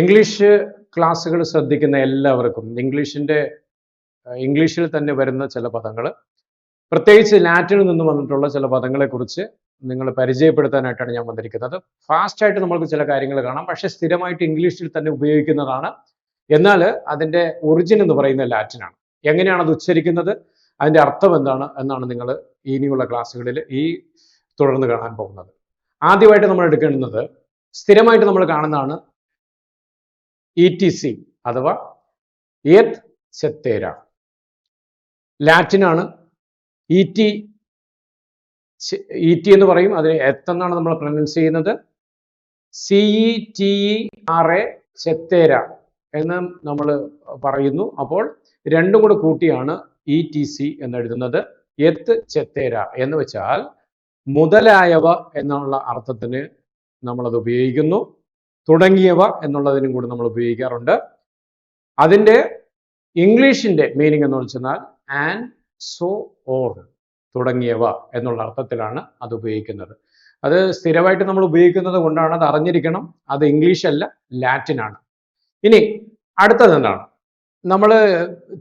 English ക്ലാസ്സുകൾ ശ്രദ്ധിക്കുന്ന എല്ലാവർക്കും ഇംഗ്ലീഷിന്റെ ഇംഗ്ലീഷിൽ തന്നെ വരുന്ന ചില പദങ്ങൾ പ്രത്യേകിച്ച് ലാറ്റിനിൽ നിന്ന് വന്നിട്ടുള്ള ചില പദങ്ങളെക്കുറിച്ച് നിങ്ങൾ പരിചയപ്പെടുത്താനായിട്ടാണ് ഞാൻ വന്നിരിക്കുന്നത്. ഫാസ്റ്റായിട്ട് നമ്മൾക്ക് ചില കാര്യങ്ങൾ കാണാം പക്ഷേ സ്ഥിരമായിട്ട് ഇംഗ്ലീഷിൽ തന്നെ ഉപയോഗിക്കുന്നതാണ്. എന്നാൽ അതിന്റെ ഒറിജിൻ എന്ന് പറയുന്ന ലാറ്റിനാണ്. എങ്ങനെയാണ് അത് ഉച്ചരിക്കുന്നത് അതിന്റെ അർത്ഥം എന്താണ് എന്നാണ് നിങ്ങൾ ഇനിയുള്ള ക്ലാസ്സുകളിൽ ഈ തുടർന്ന് കാണാൻ പോകുന്നത്. ആദ്യമായിട്ട് നമ്മൾ എടുക്കേണ്ടുന്നത് സ്ഥിരമായിട്ട് നമ്മൾ കാണുന്നതാണ് ഇ ടി സി അഥവാ ഏത് സെത്തേര ലാറ്റിനാണ് ഇ ടി ഇ ടി എന്ന് പറയും. അതിന് എത്ത് എന്നാണ് നമ്മൾ പ്രൊനൗൺസ് ചെയ്യുന്നത്? C E T E R A cetera എന്ന് നമ്മൾ പറയുന്നു. അപ്പോൾ രണ്ടും കൂടെ കൂട്ടിയാണ് ഇ ടി സി എന്നെഴുതുന്നത് എത്ത് ചെത്തേര എന്ന് വെച്ചാൽ മുതലായവ എന്നുള്ള അർത്ഥത്തിന് നമ്മളത് ഉപയോഗിക്കുന്നു. തുടങ്ങിയവ എന്നുള്ളതിനും കൂടി നമ്മൾ ഉപയോഗിക്കാറുണ്ട്. അതിന്റെ ഇംഗ്ലീഷിന്റെ മീനിങ് എന്ന് വെച്ചാൽ ആൻഡ് സോ ഓർ തുടങ്ങിയവ എന്നുള്ള അർത്ഥത്തിലാണ് അത് ഉപയോഗിക്കുന്നത്. അത് സ്ഥിരമായിട്ട് നമ്മൾ ഉപയോഗിക്കുന്നത് കൊണ്ടാണ് അത് അറിഞ്ഞിരിക്കണം. അത് ഇംഗ്ലീഷ് അല്ല ലാറ്റിൻ ആണ്. ഇനി അടുത്തത് എന്താണ്? നമ്മൾ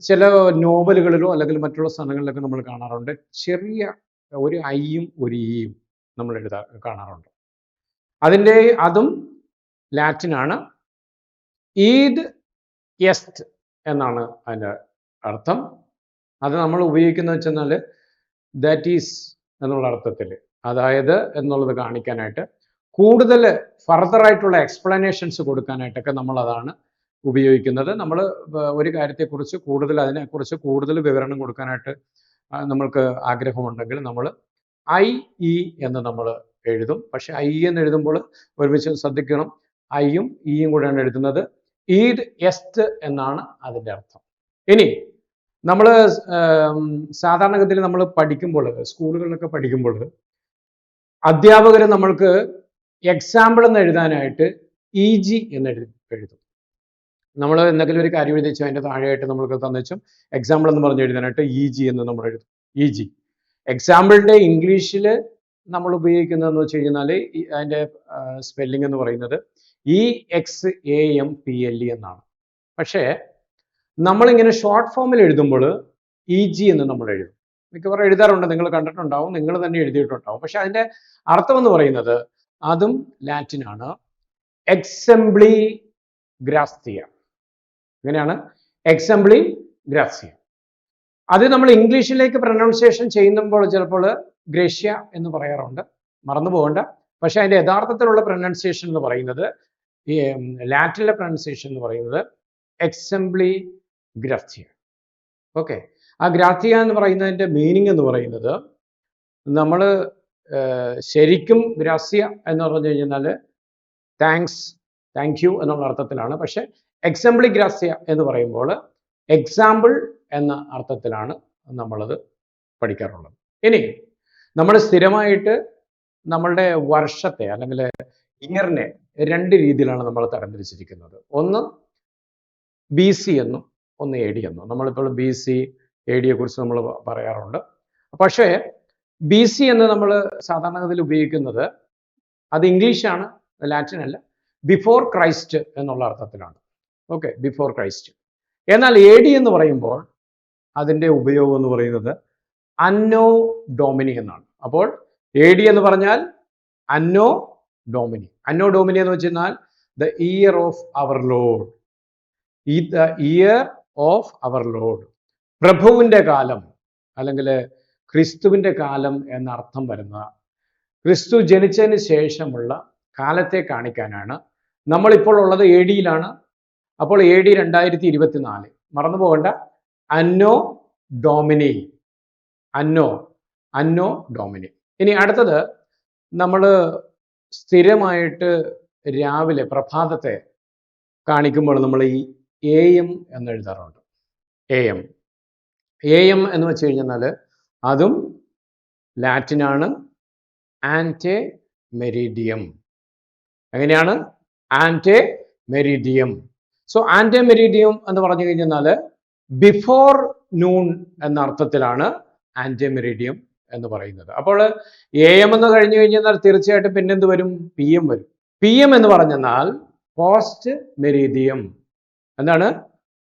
ചില നോവലുകളിലോ അല്ലെങ്കിൽ മറ്റുള്ള സ്ഥലങ്ങളിലൊക്കെ നമ്മൾ കാണാറുണ്ട്. ചെറിയ ഒരു ഐയും ഒരു ഈയും നമ്മൾ എഴുതാ കാണാറുണ്ട്. അതിന്റെ അതും ലാറ്റിനാണ്. ഈദ് യസ്റ്റ് എന്നാണ് അതിന്റെ അർത്ഥം. അത് നമ്മൾ ഉപയോഗിക്കുന്നത് വെച്ചെന്നാൽ ദാറ്റ് ഈസ് എന്നുള്ള അർത്ഥത്തിൽ. അതായത് എന്നുള്ളത് കാണിക്കാനായിട്ട് കൂടുതൽ ഫർദർ ആയിട്ടുള്ള എക്സ്പ്ലനേഷൻസ് കൊടുക്കാനായിട്ടൊക്കെ നമ്മൾ അതാണ് ഉപയോഗിക്കുന്നത്. നമ്മൾ ഒരു കാര്യത്തെക്കുറിച്ച് കൂടുതൽ അതിനെക്കുറിച്ച് കൂടുതൽ വിവരണം കൊടുക്കാനായിട്ട് നമ്മൾക്ക് ആഗ്രഹമുണ്ടെങ്കിൽ നമ്മൾ ഐ ഇ എന്ന് നമ്മൾ എഴുതും. പക്ഷെ ഐ എന്ന് എഴുതുമ്പോൾ ഒരുമിച്ച് ശ്രദ്ധിക്കണം. ഐയും ഇയും കൂടെയാണ് എഴുതുന്നത് ഈദ് എസ്റ്റ് എന്നാണ് അതിന്റെ അർത്ഥം. ഇനി നമ്മൾ സാധാരണഗതിയിൽ നമ്മൾ പഠിക്കുമ്പോൾ സ്കൂളുകളിലൊക്കെ പഠിക്കുമ്പോൾ അധ്യാപകർ നമ്മൾക്ക് എക്സാമ്പിൾ എന്ന് എഴുതാനായിട്ട് ഇ ജി എന്ന് എഴുതി എഴുതും. നമ്മൾ എന്തെങ്കിലും ഒരു കാര്യം എഴുതി വെച്ചാൽ അതിന്റെ താഴെയായിട്ട് നമ്മൾക്ക് തന്നുവെച്ചും എക്സാമ്പിൾ എന്ന് പറഞ്ഞ് എഴുതാനായിട്ട് ഇ ജി എന്ന് നമ്മൾ എഴുതും. ഇ ജി എക്സാമ്പിളിന്റെ ഇംഗ്ലീഷിൽ നമ്മൾ ഉപയോഗിക്കുന്നതെന്ന് വെച്ച് കഴിഞ്ഞാൽ അതിന്റെ സ്പെല്ലിംഗ് എന്ന് പറയുന്നത് E X A M P L E എന്നാണ്. പക്ഷേ നമ്മളിങ്ങനെ ഷോർട്ട് ഫോമിൽ എഴുതുമ്പോൾ ഇ ജി എന്ന് നമ്മൾ എഴുതും. മിക്കവാറും എഴുതാറുണ്ട്. നിങ്ങൾ കണ്ടിട്ടുണ്ടാവും. നിങ്ങൾ തന്നെ എഴുതിയിട്ടുണ്ടാവും. പക്ഷെ അതിന്റെ അർത്ഥം എന്ന് പറയുന്നത് അതും ലാറ്റിനാണ്. എക്സംബ്ലി ഗ്രാസ്തിയ ഇങ്ങനെയാണ്. എക്സംബ്ലി ഗ്രാസ്യ അത് നമ്മൾ ഇംഗ്ലീഷിലേക്ക് പ്രൊനൗൺസിയേഷൻ ചെയ്യുമ്പോൾ ചിലപ്പോൾ ഗ്രേഷ്യ എന്ന് പറയാറുണ്ട്. മറന്നു പോകണ്ട പക്ഷെ അതിന്റെ യഥാർത്ഥത്തിലുള്ള പ്രൊനൗൺസിയേഷൻ എന്ന് പറയുന്നത് ഈ ലാറ്റിലെ പ്രൊണൗൺസിയേഷൻ എന്ന് പറയുന്നത് എക്സംബ്ലി ഗ്രാസ്യ ഓക്കെ ആ ഗ്രാസ്യ എന്ന് പറയുന്നതിന്റെ മീനിങ് എന്ന് പറയുന്നത് നമ്മൾ ശരിക്കും ഗ്രാസ്യ എന്ന് പറഞ്ഞു കഴിഞ്ഞാൽ താങ്ക്സ് താങ്ക് യു എന്നുള്ള അർത്ഥത്തിലാണ്. പക്ഷെ എക്സംബ്ലി ഗ്രാസ്യ എന്ന് പറയുമ്പോൾ എക്സാമ്പിൾ എന്ന അർത്ഥത്തിലാണ് നമ്മളത് പഠിക്കാറുള്ളത്. ഇനി നമ്മൾ സ്ഥിരമായിട്ട് നമ്മളുടെ വർഷത്തെ അല്ലെങ്കിൽ ഇയറിനെ രണ്ട് രീതിയിലാണ് നമ്മൾ തരംതിരിച്ചിരിക്കുന്നത്. ഒന്ന് ബി സി എന്നും ഒന്ന് എ ഡി എന്നും. നമ്മളിപ്പോൾ ബി സി എ ഡിയെ കുറിച്ച് നമ്മൾ പറയാറുണ്ട്. പക്ഷേ ബി സി എന്ന് നമ്മൾ സാധാരണഗതിയിൽ ഉപയോഗിക്കുന്നത് അത് ഇംഗ്ലീഷാണ് ലാറ്റിൻ അല്ല ബിഫോർ ക്രൈസ്റ്റ് എന്നുള്ള അർത്ഥത്തിലാണ്. ഓക്കെ ബിഫോർ ക്രൈസ്റ്റ് എന്നാൽ എ ഡി എന്ന് പറയുമ്പോൾ അതിന്റെ ഉപയോഗം എന്ന് പറയുന്നത് അന്നോ ഡോമിനി എന്നാണ്. അപ്പോൾ എ ഡി എന്ന് പറഞ്ഞാൽ അന്നോ ഡോമിനി അന്നോ ഡോമിനി എന്ന് വെച്ചാൽ the year of our lord ഈ the year of our lord പ്രഭുവിന്റെ കാലം അല്ലെങ്കിൽ ക്രിസ്തുവിന്റെ കാലം എന്ന അർത്ഥം വരുന്ന ക്രിസ്തു ജനിച്ചതിന് ശേഷമുള്ള കാലത്തെ കാണിക്കാനാണ് നമ്മളിപ്പോൾ ഉള്ളത് എ ഡിയിലാണ് അപ്പോൾ എ ഡി രണ്ടായിരത്തി ഇരുപത്തിനാല് മറന്നു പോകണ്ട. അന്നോ ഡോമിനി അന്നോ അന്നോ ഡോമിനി ഇനി അടുത്തത് നമ്മൾ സ്ഥിരമായിട്ട് രാവിലെ പ്രഭാതത്തെ കാണിക്കുമ്പോൾ നമ്മൾ ഈ എ എം എന്ന് എഴുതാറുണ്ട്. എ എം എ എം എന്ന് വെച്ച് കഴിഞ്ഞാൽ അതും ലാറ്റിനാണ് ആന്റെ മെരിഡിയം എങ്ങനെയാണ്? ആന്റെ മെരിഡിയം സോ ആന്റെ മെരിഡിയം എന്ന് പറഞ്ഞു കഴിഞ്ഞാൽ ബിഫോർ നൂൺ എന്ന അർത്ഥത്തിലാണ് ആന്റെ മെരിഡിയം എന്ന് പറയുന്നത്. അപ്പോൾ എ എം എന്ന് കഴിഞ്ഞു കഴിഞ്ഞാൽ തീർച്ചയായിട്ടും പിന്നെന്ത് വരും? പി എം വരും. പി എം എന്ന് പറഞ്ഞാൽ പോസ്റ്റ് മെരീതിയം എന്താണ്?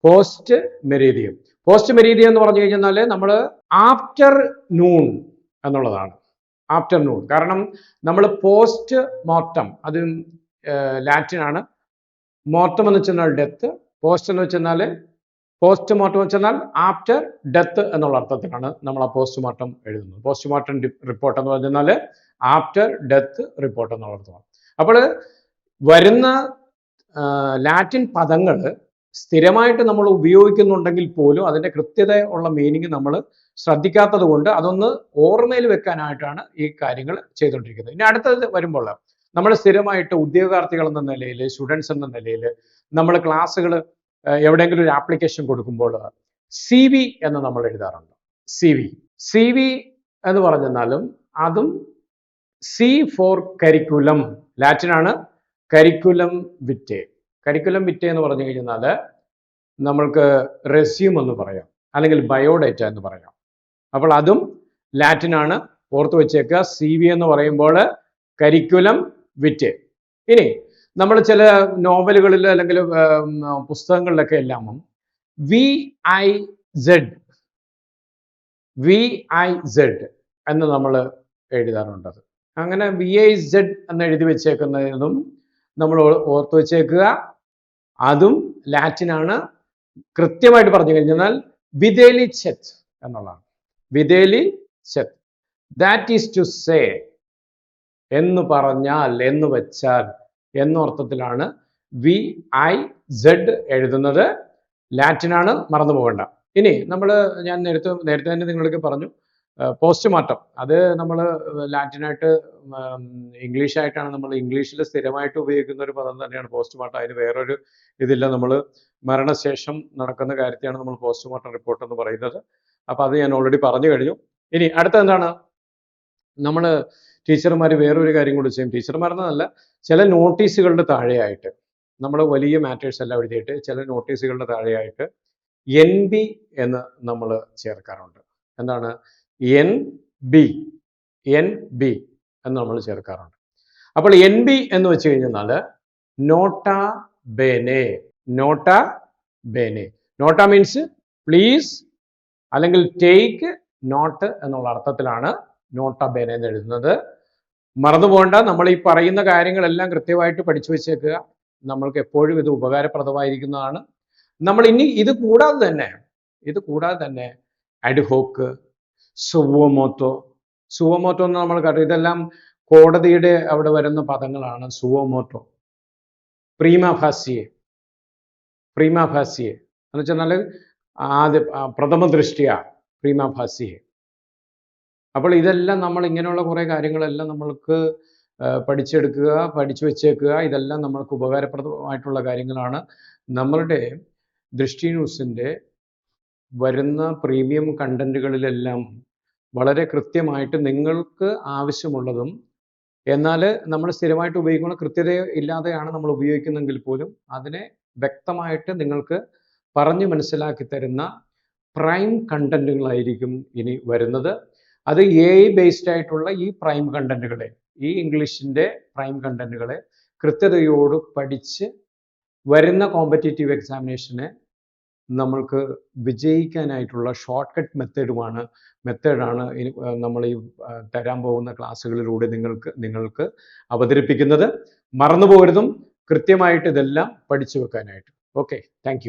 പോസ്റ്റ് മെരീതിയം പോസ്റ്റ് മെരീതിയം എന്ന് പറഞ്ഞു കഴിഞ്ഞാൽ നമ്മൾ ആഫ്റ്റർ നൂൺ എന്നുള്ളതാണ്. ആഫ്റ്റർ നൂൺ കാരണം നമ്മൾ പോസ്റ്റ് മോർട്ടം അത് ലാറ്റിനാണ് മോർട്ടം എന്ന് വെച്ചാൽ ഡെത്ത് പോസ്റ്റ് എന്ന് വെച്ചാൽ പോസ്റ്റ് മോർട്ടം എന്ന് വെച്ചാൽ ആഫ്റ്റർ ഡെത്ത് എന്നുള്ള അർത്ഥത്തിലാണ് നമ്മൾ ആ പോസ്റ്റ്മോർട്ടം എഴുതുന്നത് പോസ്റ്റ്മോർട്ടം റിപ്പോർട്ട് എന്ന് പറഞ്ഞാൽ ആഫ്റ്റർ ഡെത്ത് റിപ്പോർട്ട് എന്നുള്ള അർത്ഥമാണ്. അപ്പോൾ വരുന്ന ലാറ്റിൻ പദങ്ങൾ സ്ഥിരമായിട്ട് നമ്മൾ ഉപയോഗിക്കുന്നുണ്ടെങ്കിൽ പോലും അതിന്റെ കൃത്യത ഉള്ള മീനിങ് നമ്മൾ ശ്രദ്ധിക്കാത്തത് കൊണ്ട് അതൊന്ന് ഓർമ്മയിൽ വെക്കാനായിട്ടാണ് ഈ കാര്യങ്ങൾ ചെയ്തുകൊണ്ടിരിക്കുന്നത്. ഇനി അടുത്തത് വരുമ്പോൾ നമ്മൾ സ്ഥിരമായിട്ട് ഉദ്യോഗാർത്ഥികൾ എന്ന നിലയിൽ സ്റ്റുഡൻസ് എന്ന നിലയിൽ നമ്മൾ ക്ലാസ്സുകൾ എവിടെയെങ്കിലും ഒരു ആപ്ലിക്കേഷൻ കൊടുക്കുമ്പോൾ സി വി എന്ന് നമ്മൾ എഴുതാറുണ്ട്. സി വി സി വി എന്ന് പറഞ്ഞെന്നാലും അതും സി ഫോർ കരിക്കുലം ലാറ്റിനാണ് കരിക്കുലം വിറ്റേ കരിക്കുലം വിറ്റേ എന്ന് പറഞ്ഞു കഴിഞ്ഞാൽ നമ്മൾക്ക് റെസ്യൂം എന്ന് പറയാം. അല്ലെങ്കിൽ ബയോഡേറ്റ എന്ന് പറയാം. അപ്പോൾ അതും ലാറ്റിനാണ് ഓർത്തു വെച്ചേക്കുക. സി വി എന്ന് പറയുമ്പോൾ കരിക്കുലം വിറ്റ് ഇനി നമ്മൾ ചില നോവലുകളിൽ അല്ലെങ്കിൽ പുസ്തകങ്ങളിലൊക്കെ എല്ലാം V I Z V I Z എന്ന് നമ്മൾ എഴുതാറുണ്ട്. അത്. അങ്ങനെ വി ഐ സെഡ് എന്ന് എഴുതി വെച്ചേക്കുന്നതും നമ്മൾ ഓർത്ത് വെച്ചേക്കുക. അതും ലാറ്റിനാണ്. കൃത്യമായിട്ട് പറഞ്ഞു കഴിഞ്ഞാൽ വിദേലി ചെത്ത് എന്നുള്ളതാണ്. വിദേലി ചെത്ത് ദാറ്റ് ഈസ് ടു സേ എന്ന് പറഞ്ഞാൽ എന്ന് വെച്ചാൽ എന്നർത്ഥത്തിലാണ് വി ഐ സെഡ് എഴുതുന്നത്. ലാറ്റിനാണ് മറന്നു പോകേണ്ട. ഇനി നമ്മൾ ഞാൻ നേരത്തെ നേരത്തെ തന്നെ നിങ്ങൾക്ക് പറഞ്ഞു പോസ്റ്റ്മോർട്ടം. അത് നമ്മൾ ലാറ്റിനായിട്ട് ഇംഗ്ലീഷായിട്ടാണ് നമ്മൾ ഇംഗ്ലീഷിൽ സ്ഥിരമായിട്ട് ഉപയോഗിക്കുന്ന ഒരു പദം തന്നെയാണ് പോസ്റ്റ്മോർട്ടം. അതിന് വേറൊരു ഇതില്ല. നമ്മൾ മരണശേഷം നടക്കുന്ന കാര്യത്തെയാണ് നമ്മൾ പോസ്റ്റ്മോർട്ടം റിപ്പോർട്ട് എന്ന് പറയുന്നത്. അപ്പോൾ അത് ഞാൻ ഓൾറെഡി പറഞ്ഞു കഴിഞ്ഞു. ഇനി അടുത്ത എന്താണ്? നമ്മൾ ടീച്ചർമാർ വേറൊരു കാര്യം കൂടി ചെയ്യും. ടീച്ചർമാരെന്നല്ല ചില നോട്ടീസുകളുടെ താഴെയായിട്ട് നമ്മൾ വലിയ മാറ്റേഴ്സ് എല്ലാം എഴുതിയിട്ട് ചില നോട്ടീസുകളുടെ താഴെയായിട്ട് എൻ ബി എന്ന് നമ്മൾ ചേർക്കാറുണ്ട്. എന്താണ്? എൻ ബി എൻ ബി എന്ന് നമ്മൾ ചേർക്കാറുണ്ട്. അപ്പോൾ എൻ ബി എന്ന് വെച്ച് കഴിഞ്ഞാൽ nota bene nota bene. Nota means please അല്ലെങ്കിൽ ടേക്ക് നോട്ട് എന്നുള്ള അർത്ഥത്തിലാണ് നോട്ട ബേനെ എന്ന് എഴുതുന്നത്. മറന്നു പോകണ്ട നമ്മൾ ഈ പറയുന്ന കാര്യങ്ങളെല്ലാം കൃത്യമായിട്ട് പഠിച്ചു വെച്ചേക്കുക. നമ്മൾക്ക് എപ്പോഴും ഇത് ഉപകാരപ്രദമായിരിക്കുന്നതാണ്. നമ്മൾ ഇനി ഇത് കൂടാതെ തന്നെ ഇത് കൂടാതെ തന്നെ അഡ്ഹോക്ക് സുവോമോത്തോ. സുവോമോത്തോ എന്ന് നമ്മൾക്കറിയാം. ഇതെല്ലാം കോടതിയുടെ അവിടെ വരുന്ന പദങ്ങളാണ്. സുവോമോത്തോ. പ്രീമാഭാസിയെ പ്രീമാഭാസിയെ എന്ന് വെച്ചാൽ ആദ്യ ആ, പ്രഥമ ദൃഷ്ടിയ പ്രീമ ഫാസിയെ. അപ്പോൾ ഇതെല്ലാം നമ്മൾ ഇങ്ങനെയുള്ള കുറേ കാര്യങ്ങളെല്ലാം നമ്മൾക്ക് പഠിച്ചെടുക്കുക പഠിച്ചു വെച്ചേക്കുക ഇതെല്ലാം നമ്മൾക്ക് ഉപകാരപ്രദമായിട്ടുള്ള കാര്യങ്ങളാണ്. നമ്മളുടെ ദൃഷ്ടി ന്യൂസിന്റെ വരുന്ന പ്രീമിയം കണ്ടന്റുകളിലെല്ലാം വളരെ കൃത്യമായിട്ട് നിങ്ങൾക്ക് ആവശ്യമുള്ളതും എന്നാൽ നമ്മൾ സ്ഥിരമായിട്ട് ഉപയോഗിക്കുന്ന കൃത്യത ഇല്ലാതെയാണ് നമ്മൾ ഉപയോഗിക്കുന്നെങ്കിൽ പോലും അതിനെ വ്യക്തമായിട്ട് നിങ്ങൾക്ക് പറഞ്ഞു മനസ്സിലാക്കി തരുന്ന പ്രൈം കണ്ടന്റുകളായിരിക്കും ഇനി വരുന്നത്. അത് എ ഐ ബേസ്ഡ് ആയിട്ടുള്ള ഈ പ്രൈം കണ്ടന്റുകളെ ഈ ഇംഗ്ലീഷിന്റെ പ്രൈം കണ്ടന്റുകളെ കൃത്യതയോട് പഠിച്ച് വരുന്ന കോമ്പറ്റേറ്റീവ് എക്സാമിനേഷനെ നമ്മൾക്ക് വിജയിക്കാനായിട്ടുള്ള ഷോർട്ട് കട്ട് മെത്തേഡുമാണ് മെത്തേഡാണ് നമ്മൾ ഈ തരാൻ പോകുന്ന ക്ലാസ്സുകളിലൂടെ നിങ്ങൾക്ക് നിങ്ങൾക്ക് അവതരിപ്പിക്കുന്നത്. മറന്നു പോകരുതും കൃത്യമായിട്ട് ഇതെല്ലാം പഠിച്ചു വെക്കാനായിട്ട്. Okay thank